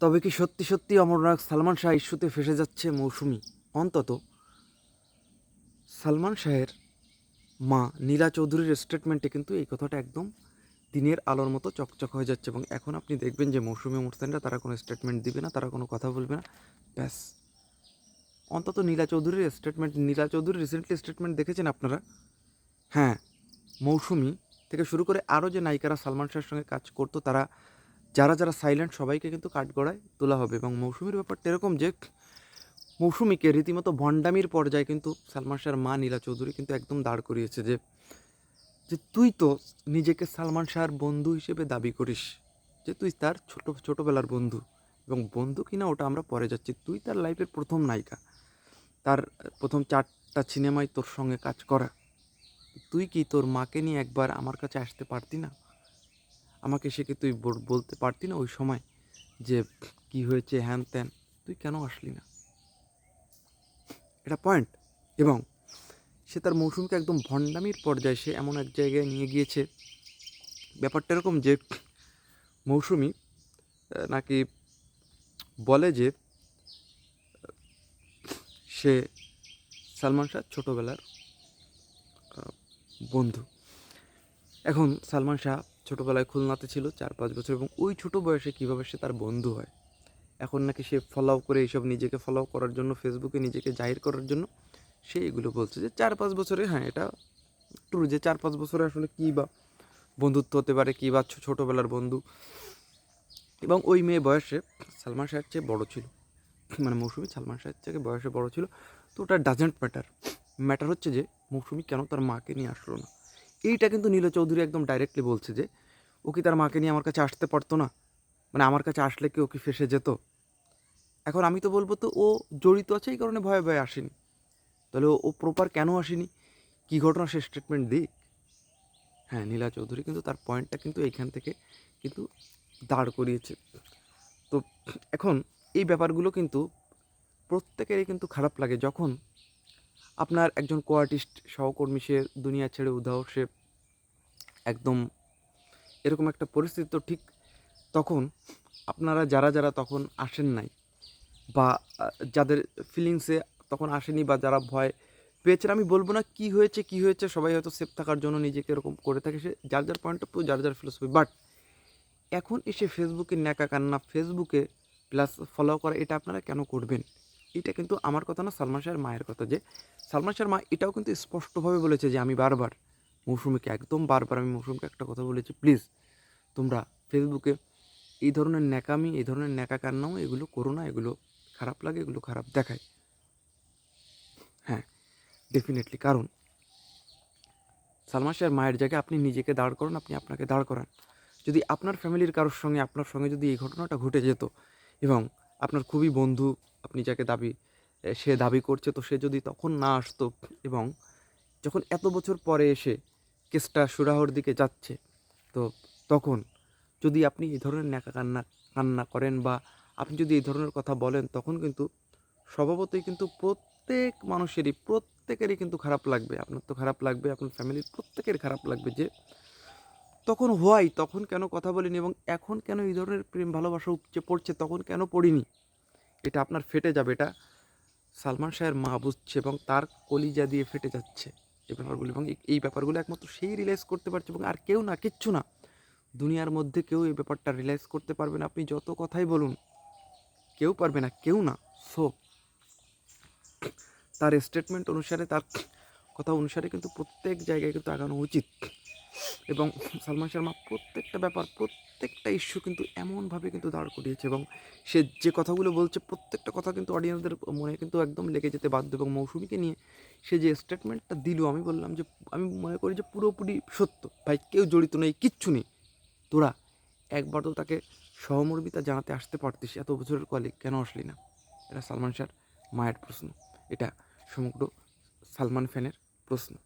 তবে কি সত্যি সত্যি অমরনায়ক সালমান শাহ ইস্যুতে ফেসে যাচ্ছে মৌসুমি? অন্তত। সালমান শাহের মা নীলা চৌধুরীর স্টেটমেন্টে কিন্তু এই কথাটা একদম দিনের আলোর মতো চকচক হয়ে যাচ্ছে এবং এখন আপনি দেখবেন যে মৌসুমি মুরসানরা তারা কোনো স্টেটমেন্ট দিবে না, তারা কোনো কথা বলবে না। ব্যাস। অন্তত নীলা চৌধুরীর স্টেটমেন্ট নীলা চৌধুরীর রিসেন্টলি স্টেটমেন্ট দেখেছেন আপনারা? হ্যাঁ মৌসুমি থেকে শুরু করে আরও যে নায়িকারা সালমান শাহের সঙ্গে কাজ করতো, তারা যারা যারা সাইলেন্ট সবাইকে কিন্তু কাঠগড়ায় তোলা হবে এবং মৌসুমির ব্যাপারটা এরকম যে মৌসুমিকে রীতিমতো ভণ্ডামির পর্যায়ে কিন্তু সালমান শাহর মা নীলা চৌধুরী কিন্তু একদম দাঁড় করিয়েছে যে যে তুই তো নিজেকে সালমান শাহর বন্ধু হিসেবে দাবি করিস, যে তুই তার ছোট, ছোটোবেলার বন্ধু এবং বন্ধু কিনা ওটা আমরা পরে যাচ্ছি। তুই তার লাইফের প্রথম নায়িকা, তার প্রথম চারটা সিনেমায় তোর সঙ্গে কাজ করা। তুই কি তোর মাকে নিয়ে একবার আমার কাছে আসতে পারতি না? আমাকে সে কি তুই বল- বলতে পারতি না ওই সময় যে কি হয়েছে, হ্যান ত্যান, তুই কেন আসলি না? এটা পয়েন্ট এবং সে তার মৌসুমকে একদম ভণ্ডামির পর্যায়ে সে এমন এক জায়গায় নিয়ে গিয়েছে। ব্যাপারটা এরকম যে মৌসুমি নাকি বলে যে সে সালমান শাহ ছোটোবেলার বন্ধু। এখন সালমান শাহ ছোটোবেলায় খুলনাতে ছিল চার পাঁচ বছর, এবং ওই ছোটো বয়সে কীভাবে সে তার বন্ধু হয়? এখন নাকি সে ফলো করে এইসব নিজেকে ফলো করার জন্য ফেসবুকে নিজেকে জাহির করার জন্য, সে এগুলো বলছে যে চার পাঁচ বছরে হ্যাঁ এটা ট্রু যে চার পাঁচ বছরে আসলে কী বা বন্ধুত্ব হতে পারে, কী বা ছোটোবেলার বন্ধু। এবং ওই মেয়ে বয়সে সালমান শাহের চেয়ে বড়ো ছিল। মানে মৌসুমি সালমান শাহের চেয়ে বয়সে বড় ছিল। তো ওটা ডাজেন্ট ম্যাটার ম্যাটার হচ্ছে যে মৌসুমি কেন তার মাকে নিয়ে আসলো না। এইটা কিন্তু নীল চৌধুরী একদম ডাইরেক্টলি বলছে যে, ও কি তার মাকে নিয়ে আমার কাছে আসতে পারতো না? মানে আমার কাছে আসলে কি ও কি ফেসে যেত? এখন আমি তো বলব তো, ও জড়িত আছে এই কারণে ভয়ে ভয়ে আসেনি। তাহলে ও- প্রপার কেন আসেনি? কী ঘটনা সে স্টেটমেন্ট দিক? হ্যাঁ নীলা চৌধুরী কিন্তু তার পয়েন্টটা কিন্তু এইখান থেকে কিন্তু দাঁড় করিয়েছে। তো এখন এই ব্যাপারগুলো কিন্তু প্রত্যেকেরই কিন্তু খারাপ লাগে। যখন আপনার একজন কো আর্টিস্ট সহকর্মী, সে দুনিয়া ছেড়ে উধাও, সে একদম এরকম একটা পরিস্থিতি তো ঠিক তখন আপনারা যারা যারা তখন আসেন নাই বা যাদের ফিলিংসে তখন আসেনি বা যারা ভয় পেয়েছেন, আমি বলব না কি হয়েছে কি হয়েছে, সবাই হয়তো সেফ থাকার জন্য নিজেকে এরকম করে থাকে, সে যার যার পয়েন্ট অফ যার যার ফিলোসফি বাট এখন এসে ফেসবুকে ন্যাকা কান্না ফেসবুকে প্লাস ফলো করা, এটা আপনারা কেন করবেন? এটা কিন্তু আমার কথা না সালমান শাহের মায়ের কথা যে, সালমান শাহের মা এটাও কিন্তু স্পষ্টভাবে বলেছে যে, আমি বারবার মৌসুমিকে একদম বারবার আমি মৌসুমিকে একটা কথা বলেছি প্লিজ তোমরা ফেসবুকে এই ধরনের ন্যাকামি, এই ধরনের ন্যাকা কান্নাও এগুলো করো না, এগুলো খারাপ লাগে, এগুলো খারাপ দেখায়। হ্যাঁ ডেফিনেটলি কারণ সালমান শাহের মায়ের জায়গায় আপনি নিজেকে দাঁড় করান, আপনি আপনাকে দাঁড় করান। যদি আপনার ফ্যামিলির কারোর সঙ্গে, আপনার সঙ্গে যদি এই ঘটনাটা ঘটে যেত এবং আপনার খুবই বন্ধু, আপনি যাকে দাবি সে দাবি করছে, তো সে যদি তখন না আসতো এবং যখন এত বছর পরে এসে কেসটা সুরাহর দিকে যাচ্ছে, তো তখন যদি আপনি এই ধরনের ন্যাকা কান্না কান্না করেন বা আপনি যদি এই ধরনের কথা বলেন, তখন কিন্তু স্বভাবতই কিন্তু প্রত্যেক মানুষেরই, প্রত্যেকেরই কিন্তু খারাপ লাগবে। আপনার তো খারাপ লাগবে, আপনার ফ্যামিলির প্রত্যেকের খারাপ লাগবে যে তখন হোয়াই তখন কেন কথা বলিনি এবং এখন কেন এই ধরনের প্রেম ভালোবাসা উপচে পড়ছে, তখন কেন পড়িনি? এটা আপনার ফেটে যাবে, এটা সালমান শাহের মা বুঝছে এবং তার কলিজা দিয়ে ফেটে যাচ্ছে এই ব্যাপারগুলো এবং এই- ব্যাপারগুলো একমাত্র সেই রিয়েলাইজ করতে পারছে এবং আর কেউ না, কিচ্ছু না। দুনিয়ার মধ্যে কেউ এই ব্যাপারটা রিয়েলাইজ করতে পারবে না। আপনি যত কথাই বলুন, কেউ পারবে না, কেউ না। সো তার স্টেটমেন্ট অনুসারে, তার কথা অনুসারে কিন্তু প্রত্যেক জায়গায় কিন্তু আগানো উচিত। এবং সালমান শর্মা প্রত্যেকটা ব্যাপার, প্রত্যেকটা ইস্যু কিন্তু এমনভাবে কিন্তু দাঁড় করিয়েছে এবং সে যে কথাগুলো বলছে, প্রত্যেকটা কথা কিন্তু অডিয়েন্সদের মনে কিন্তু একদম লেগে যেতে বাধ্য এবং মৌসুমীকে নিয়ে সে যে স্টেটমেন্টটা দিল, আমি বললাম যে, আমি মনে করি যে পুরোপুরি সত্য। ভাই, কেউ জড়িত নেই, কিচ্ছু নেই। তোরা একবার তো তাকে সহমর্মিতা জানাতে আসতে পারতিস, এত বছরের কলিগ কেন আসলি না? এটা সালমান শাহর মায়ের প্রশ্ন। এটা সমগ্র সালমান ফ্যানের প্রশ্ন।